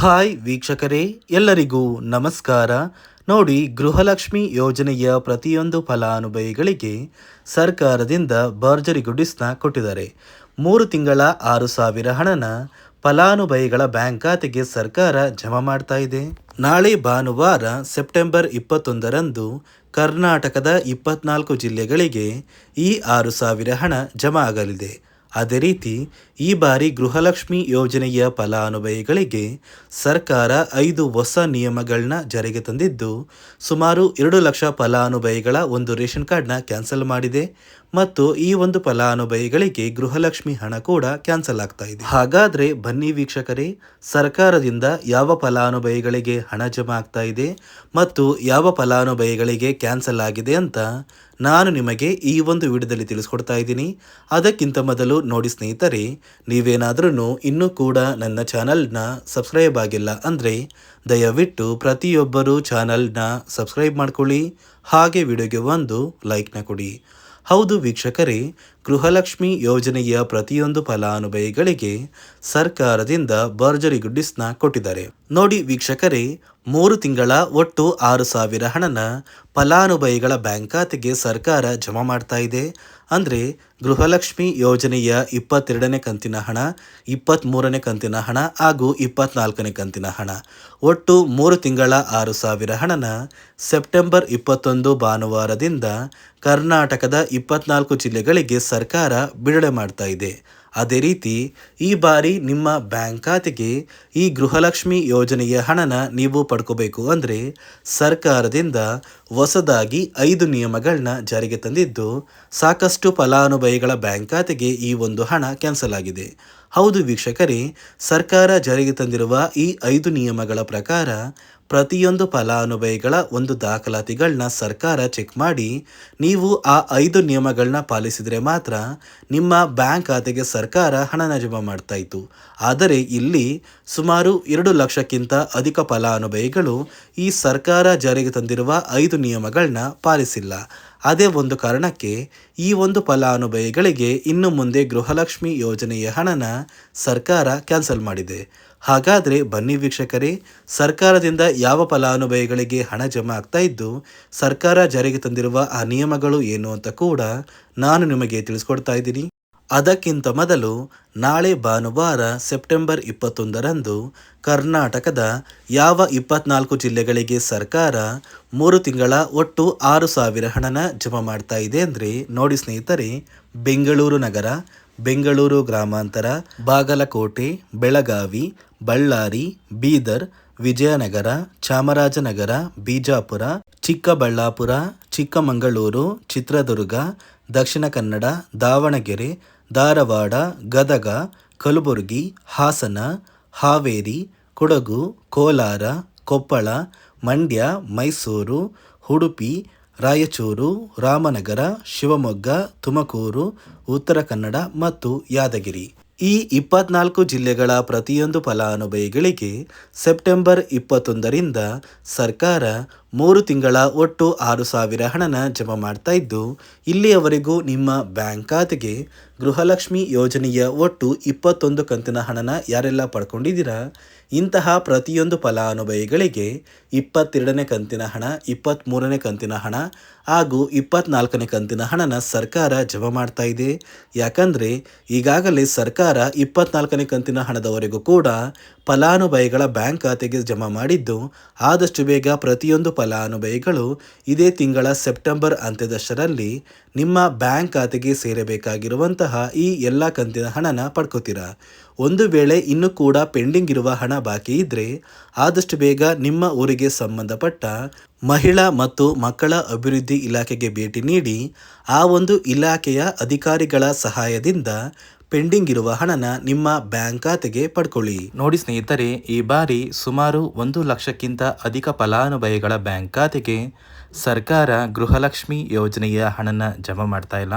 Hi ವೀಕ್ಷಕರೇ, ಎಲ್ಲರಿಗೂ ನಮಸ್ಕಾರ. ನೋಡಿ, ಗೃಹಲಕ್ಷ್ಮಿ ಯೋಜನೆಯ ಪ್ರತಿಯೊಂದು ಫಲಾನುಭವಿಗಳಿಗೆ ಸರ್ಕಾರದಿಂದ ಭರ್ಜರಿ ಗುಡಿಸ್ನ ಕೊಟ್ಟಿದ್ದಾರೆ. ಮೂರು ತಿಂಗಳ ಆರು ಸಾವಿರ ಹಣನ ಫಲಾನುಭವಿಗಳ ಬ್ಯಾಂಕ್ ಖಾತೆಗೆ ಸರ್ಕಾರ ಜಮಾ ಮಾಡ್ತಾ ಇದೆ. ನಾಳೆ ಭಾನುವಾರ ಸೆಪ್ಟೆಂಬರ್ ಇಪ್ಪತ್ತೊಂದರಂದು ಕರ್ನಾಟಕದ ಇಪ್ಪತ್ನಾಲ್ಕು ಜಿಲ್ಲೆಗಳಿಗೆ ಈ ಆರು ಸಾವಿರ ಹಣ ಜಮಾ ಆಗಲಿದೆ. ಅದೇ ರೀತಿ ಈ ಬಾರಿ ಗೃಹಲಕ್ಷ್ಮಿ ಯೋಜನೆಯ ಫಲಾನುಭವಿಗಳಿಗೆ ಸರ್ಕಾರ ಐದು ಹೊಸ ನಿಯಮಗಳನ್ನ ಜಾರಿಗೆ ತಂದಿದ್ದು ಸುಮಾರು ಎರಡು ಲಕ್ಷ ಫಲಾನುಭವಿಗಳ ಒಂದು ರೇಷನ್ ಕಾರ್ಡ್ನ ಕ್ಯಾನ್ಸಲ್ ಮಾಡಿದೆ. ಮತ್ತು ಈ ಒಂದು ಫಲಾನುಭವಿಗಳಿಗೆ ಗೃಹಲಕ್ಷ್ಮಿ ಹಣ ಕೂಡ ಕ್ಯಾನ್ಸಲ್ ಆಗ್ತಾ ಇದೆ. ಹಾಗಾದ್ರೆ ಬನ್ನಿ ವೀಕ್ಷಕರೇ, ಸರ್ಕಾರದಿಂದ ಯಾವ ಫಲಾನುಭವಿಗಳಿಗೆ ಹಣ ಜಮಾ ಆಗ್ತಾ ಇದೆ ಮತ್ತು ಯಾವ ಫಲಾನುಭವಿಗಳಿಗೆ ಕ್ಯಾನ್ಸಲ್ ಆಗಿದೆ ಅಂತ ನಾನು ನಿಮಗೆ ಈ ಒಂದು ವಿಡಿಯೋದಲ್ಲಿ ತಿಳಿಸ್ಕೊಡ್ತಾ ಇದ್ದೀನಿ. ಅದಕ್ಕಿಂತ ಮೊದಲು ನೋಡಿ ಸ್ನೇಹಿತರೆ ನೀವೇನಾದ್ರೂ ಇನ್ನೂ ಕೂಡ ನನ್ನ ಚಾನಲ್ನ ಸಬ್ಸ್ಕ್ರೈಬ್ ಆಗಿಲ್ಲ ಅಂದರೆ ದಯವಿಟ್ಟು ಪ್ರತಿಯೊಬ್ಬರು ಚಾನಲ್ನ ಸಬ್ಸ್ಕ್ರೈಬ್ ಮಾಡ್ಕೊಳ್ಳಿ, ಹಾಗೆ ವಿಡಿಯೋಗೆ ಒಂದು ಲೈಕ್ನ ಕೊಡಿ. ಹೌದು ವೀಕ್ಷಕರೇ ಗೃಹಲಕ್ಷ್ಮಿ ಯೋಜನೆಯ ಪ್ರತಿಯೊಂದು ಫಲಾನುಭವಿಗಳಿಗೆ ಸರ್ಕಾರದಿಂದ ಭರ್ಜರಿ ಗುಡ್ಡಿಸ್ನ ಕೊಟ್ಟಿದ್ದಾರೆ. ನೋಡಿ ವೀಕ್ಷಕರೇ, ಮೂರು ತಿಂಗಳ ಒಟ್ಟು ಆರು ಸಾವಿರ ಹಣನ ಫಲಾನುಭವಿಗಳ ಬ್ಯಾಂಕ್ ಖಾತೆಗೆ ಸರ್ಕಾರ ಜಮಾ ಮಾಡ್ತಾ ಇದೆ. ಅಂದರೆ ಗೃಹಲಕ್ಷ್ಮಿ ಯೋಜನೆಯ ಇಪ್ಪತ್ತೆರಡನೇ ಕಂತಿನ ಹಣ ಇಪ್ಪತ್ತ್ಮೂರನೇ ಕಂತಿನ ಹಣ ಹಾಗೂ ಇಪ್ಪತ್ನಾಲ್ಕನೇ ಕಂತಿನ ಹಣ. ಒಟ್ಟು ಮೂರು ತಿಂಗಳ ಆರು ಸಾವಿರ ಹಣನ ಸೆಪ್ಟೆಂಬರ್ ಇಪ್ಪತ್ತೊಂದು ಭಾನುವಾರದಿಂದ ಕರ್ನಾಟಕದ ಇಪ್ಪತ್ನಾಲ್ಕು ಜಿಲ್ಲೆಗಳಿಗೆ ಬಿಡುಗಡೆ ಮಾಡ್ತಾ ಇದೆ. ಅದೇ ರೀತಿ, ಈ ಬಾರಿ ನಿಮ್ಮ ಬ್ಯಾಂಕ್ ಖಾತೆಗೆ ಈ ಗೃಹಲಕ್ಷ್ಮಿ ಯೋಜನೆಯ ಹಣನ ನೀವು ಪಡ್ಕೋಬೇಕು ಅಂದರೆ ಸರ್ಕಾರದಿಂದ ಹೊಸದಾಗಿ ಐದು ನಿಯಮಗಳನ್ನ ಜಾರಿಗೆ ತಂದಿದ್ದು, ಸಾಕಷ್ಟು ಫಲಾನುಭವಿಗಳ ಬ್ಯಾಂಕ್ ಖಾತೆಗೆ ಈ ಒಂದು ಹಣ ಕ್ಯಾನ್ಸಲ್ ಆಗಿದೆ. ಹೌದು ವೀಕ್ಷಕರೇ, ಸರ್ಕಾರ ಜಾರಿಗೆ ತಂದಿರುವ ಈ ಐದು ನಿಯಮಗಳ ಪ್ರಕಾರ ಪ್ರತಿಯೊಂದು ಫಲಾನುಭವಿಗಳ ಒಂದು ದಾಖಲಾತಿಗಳನ್ನ ಸರ್ಕಾರ ಚೆಕ್ ಮಾಡಿ ನೀವು ಆ ಐದು ನಿಯಮಗಳನ್ನ ಪಾಲಿಸಿದರೆ ಮಾತ್ರ ನಿಮ್ಮ ಬ್ಯಾಂಕ್ ಖಾತೆಗೆ ಸರ್ಕಾರ ಹಣನ ಜಮಾ ಮಾಡ್ತಾ ಇತ್ತು ಆದರೆ ಇಲ್ಲಿ ಸುಮಾರು ಎರಡು ಲಕ್ಷಕ್ಕಿಂತ ಅಧಿಕ ಫಲಾನುಭವಿಗಳು ಈ ಸರ್ಕಾರ ಜಾರಿಗೆ ತಂದಿರುವ ಐದು ನಿಯಮಗಳನ್ನ ಪಾಲಿಸಿಲ್ಲ. ಅದೇ ಒಂದು ಕಾರಣಕ್ಕೆ ಈ ಒಂದು ಫಲಾನುಭವಿಗಳಿಗೆ ಇನ್ನು ಮುಂದೆ ಗೃಹಲಕ್ಷ್ಮಿ ಯೋಜನೆಯ ಹಣನ ಸರ್ಕಾರ ಕ್ಯಾನ್ಸಲ್ ಮಾಡಿದೆ. ಹಾಗಾದರೆ ಬನ್ನಿ ವೀಕ್ಷಕರೇ, ಸರ್ಕಾರದಿಂದ ಯಾವ ಫಲಾನುಭವಿಗಳಿಗೆ ಹಣ ಜಮಾ ಆಗ್ತಾ ಇದ್ದು, ಸರ್ಕಾರ ಜಾರಿಗೆ ತಂದಿರುವ ಆ ನಿಯಮಗಳು ಏನು ಅಂತ ಕೂಡ ನಾನು ನಿಮಗೆ ತಿಳಿಸ್ಕೊಡ್ತಾ ಇದ್ದೀನಿ. ಅದಕ್ಕಿಂತ ಮೊದಲು ನಾಳೆ ಭಾನುವಾರ ಸೆಪ್ಟೆಂಬರ್ ಇಪ್ಪತ್ತೊಂದರಂದು ಕರ್ನಾಟಕದ ಯಾವ ಇಪ್ಪತ್ನಾಲ್ಕು ಜಿಲ್ಲೆಗಳಿಗೆ ಸರ್ಕಾರ ಮೂರು ತಿಂಗಳ ಒಟ್ಟು ಆರು ಸಾವಿರ ಹಣನ ಜಮಾ ಮಾಡ್ತಾ ಇದೆ ಅಂದರೆ ನೋಡಿ ಸ್ನೇಹಿತರೆ, ಬೆಂಗಳೂರು ನಗರ, ಬೆಂಗಳೂರು ಗ್ರಾಮಾಂತರ, ಬಾಗಲಕೋಟೆ, ಬೆಳಗಾವಿ ಬಳ್ಳಾರಿ, ಬೀದರ್, ವಿಜಯನಗರ, ಚಾಮರಾಜನಗರ, ಬಿಜಾಪುರ, ಚಿಕ್ಕಬಳ್ಳಾಪುರ, ಚಿಕ್ಕಮಗಳೂರು, ಚಿತ್ರದುರ್ಗ, ದಕ್ಷಿಣ ಕನ್ನಡ, ದಾವಣಗೆರೆ, ಧಾರವಾಡ, ಗದಗ, ಕಲಬುರಗಿ, ಹಾಸನ, ಹಾವೇರಿ, ಕೊಡಗು, ಕೋಲಾರ, ಕೊಪ್ಪಳ, ಮಂಡ್ಯ, ಮೈಸೂರು, ಉಡುಪಿ, ರಾಯಚೂರು, ರಾಮನಗರ, ಶಿವಮೊಗ್ಗ, ತುಮಕೂರು, ಉತ್ತರ ಕನ್ನಡ ಮತ್ತು ಯಾದಗಿರಿ. ಈ ಇಪ್ಪತ್ನಾಲ್ಕು ಜಿಲ್ಲೆಗಳ ಪ್ರತಿಯೊಂದು ಫಲಾನುಭವಿಗಳಿಗೆ ಸೆಪ್ಟೆಂಬರ್ ಇಪ್ಪತ್ತೊಂದರಿಂದ ಸರ್ಕಾರ ಮೂರು ತಿಂಗಳ ಒಟ್ಟು ಆರು ಸಾವಿರ ಹಣನ ಜಮಾ ಮಾಡ್ತಾ ಇದ್ದು, ಇಲ್ಲಿಯವರೆಗೂ ನಿಮ್ಮ ಬ್ಯಾಂಕ್ ಖಾತೆಗೆ ಗೃಹಲಕ್ಷ್ಮಿ ಯೋಜನೆಯ ಒಟ್ಟು ಇಪ್ಪತ್ತೊಂದು ಕಂತಿನ ಹಣನ ಯಾರೆಲ್ಲ ಪಡ್ಕೊಂಡಿದ್ದೀರಾ? ಇಂತಹ ಪ್ರತಿಯೊಂದು ಫಲಾನುಭವಿಗಳಿಗೆ ಇಪ್ಪತ್ತೆರಡನೇ ಕಂತಿನ ಹಣ ಇಪ್ಪತ್ತ್ಮೂರನೇ ಕಂತಿನ ಹಣ ಹಾಗೂ ಇಪ್ಪತ್ನಾಲ್ಕನೇ ಕಂತಿನ ಹಣನ ಸರ್ಕಾರ ಜಮಾ ಮಾಡ್ತಾ ಇದೆ. ಯಾಕಂದರೆ ಈಗಾಗಲೇ ಸರ್ಕಾರ ಇಪ್ಪತ್ನಾಲ್ಕನೇ ಕಂತಿನ ಹಣದವರೆಗೂ ಕೂಡ ಫಲಾನುಭವಿಗಳ ಬ್ಯಾಂಕ್ ಖಾತೆಗೆ ಜಮಾ ಮಾಡಿದ್ದು, ಆದಷ್ಟು ಬೇಗ ಪ್ರತಿಯೊಂದು ಫಲಾನುಭವಿಗಳು ಇದೇ ತಿಂಗಳ ಸೆಪ್ಟೆಂಬರ್ ಅಂತ್ಯದಷ್ಟರಲ್ಲಿ ನಿಮ್ಮ ಬ್ಯಾಂಕ್ ಖಾತೆಗೆ ಸೇರಬೇಕಾಗಿರುವಂತಹ ಈ ಎಲ್ಲ ಕಂತಿನ ಹಣನ ಪಡ್ಕೋತೀರಾ. ಒಂದು ವೇಳೆ ಇನ್ನೂ ಕೂಡ ಪೆಂಡಿಂಗ್ ಇರುವ ಹಣ ಬಾಕಿ ಇದ್ದರೆ ಆದಷ್ಟು ಬೇಗ ನಿಮ್ಮ ಊರಿಗೆ ಸಂಬಂಧಪಟ್ಟ ಮಹಿಳಾ ಮತ್ತು ಮಕ್ಕಳ ಅಭಿವೃದ್ಧಿ ಇಲಾಖೆಗೆ ಭೇಟಿ ನೀಡಿ ಆ ಒಂದು ಇಲಾಖೆಯ ಅಧಿಕಾರಿಗಳ ಸಹಾಯದಿಂದ ಪೆಂಡಿಂಗ್ ಇರುವ ಹಣನ ನಿಮ್ಮ ಬ್ಯಾಂಕ್ ಖಾತೆಗೆ ಪಡ್ಕೊಳ್ಳಿ. ನೋಡಿ ಸ್ನೇಹಿತರೆ, ಈ ಬಾರಿ ಸುಮಾರು ಒಂದು ಲಕ್ಷಕ್ಕಿಂತ ಅಧಿಕ ಫಲಾನುಭವಿಗಳ ಬ್ಯಾಂಕ್ ಖಾತೆಗೆ ಸರ್ಕಾರ ಗೃಹಲಕ್ಷ್ಮಿ ಯೋಜನೆಯ ಹಣನ ಜಮಾ ಮಾಡ್ತಾ ಇಲ್ಲ.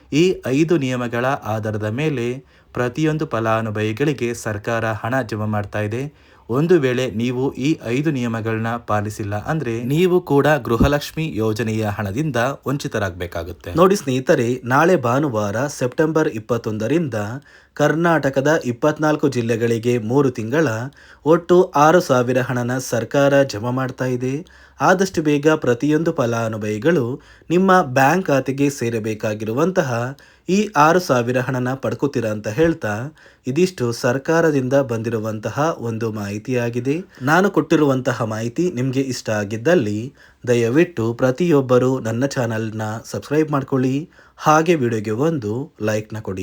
ಈ ಐದು ನಿಯಮಗಳ ಆಧಾರದ ಮೇಲೆ ಪ್ರತಿಯೊಂದು ಫಲಾನುಭವಿಗಳಿಗೆ ಸರ್ಕಾರ ಹಣ ಜಮಾ ಮಾಡ್ತಾ ಇದೆ. ಒಂದು ವೇಳೆ ನೀವು ಈ ಐದು ನಿಯಮಗಳನ್ನ ಪಾಲಿಸಿಲ್ಲ ಅಂದ್ರೆ ನೀವು ಕೂಡ ಗೃಹಲಕ್ಷ್ಮಿ ಯೋಜನೆಯ ಹಣದಿಂದ ವಂಚಿತರಾಗಬೇಕಾಗುತ್ತೆ. ನೋಡಿ ಸ್ನೇಹಿತರೆ, ನಾಳೆ ಭಾನುವಾರ ಸೆಪ್ಟೆಂಬರ್ ಇಪ್ಪತ್ತೊಂದರಿಂದ ಕರ್ನಾಟಕದ ಇಪ್ಪತ್ನಾಲ್ಕು ಜಿಲ್ಲೆಗಳಿಗೆ ಮೂರು ತಿಂಗಳ ಒಟ್ಟು ಆರು ಸಾವಿರ ಹಣನ ಸರ್ಕಾರ ಜಮಾ ಮಾಡ್ತಾ ಇದೆ. ಆದಷ್ಟು ಬೇಗ ಪ್ರತಿಯೊಂದು ಫಲಾನುಭವಿಗಳು ನಿಮ್ಮ ಬ್ಯಾಂಕ್ ಖಾತೆಗೆ ಸೇರಬೇಕಾಗಿರುವಂತಹ ಈ ಆರು ಸಾವಿರ ಹಣನ ಪಡ್ಕೋತೀರಾ ಅಂತ ಹೇಳ್ತಾ ಇದಿಷ್ಟು ಸರ್ಕಾರದಿಂದ ಬಂದಿರುವಂತಹ ಒಂದು ಮಾಹಿತಿಯಾಗಿದೆ. ನಾನು ಕೊಟ್ಟಿರುವಂತಹ ಮಾಹಿತಿ ನಿಮಗೆ ಇಷ್ಟ ಆಗಿದ್ದಲ್ಲಿ ದಯವಿಟ್ಟು ಪ್ರತಿಯೊಬ್ಬರು ನನ್ನ ಚಾನಲ್ನ ಸಬ್ಸ್ಕ್ರೈಬ್ ಮಾಡ್ಕೊಳ್ಳಿ. ಹಾಗೆ ವಿಡಿಯೋಗೆ ಒಂದು ಲೈಕ್ನ ಕೊಡಿ.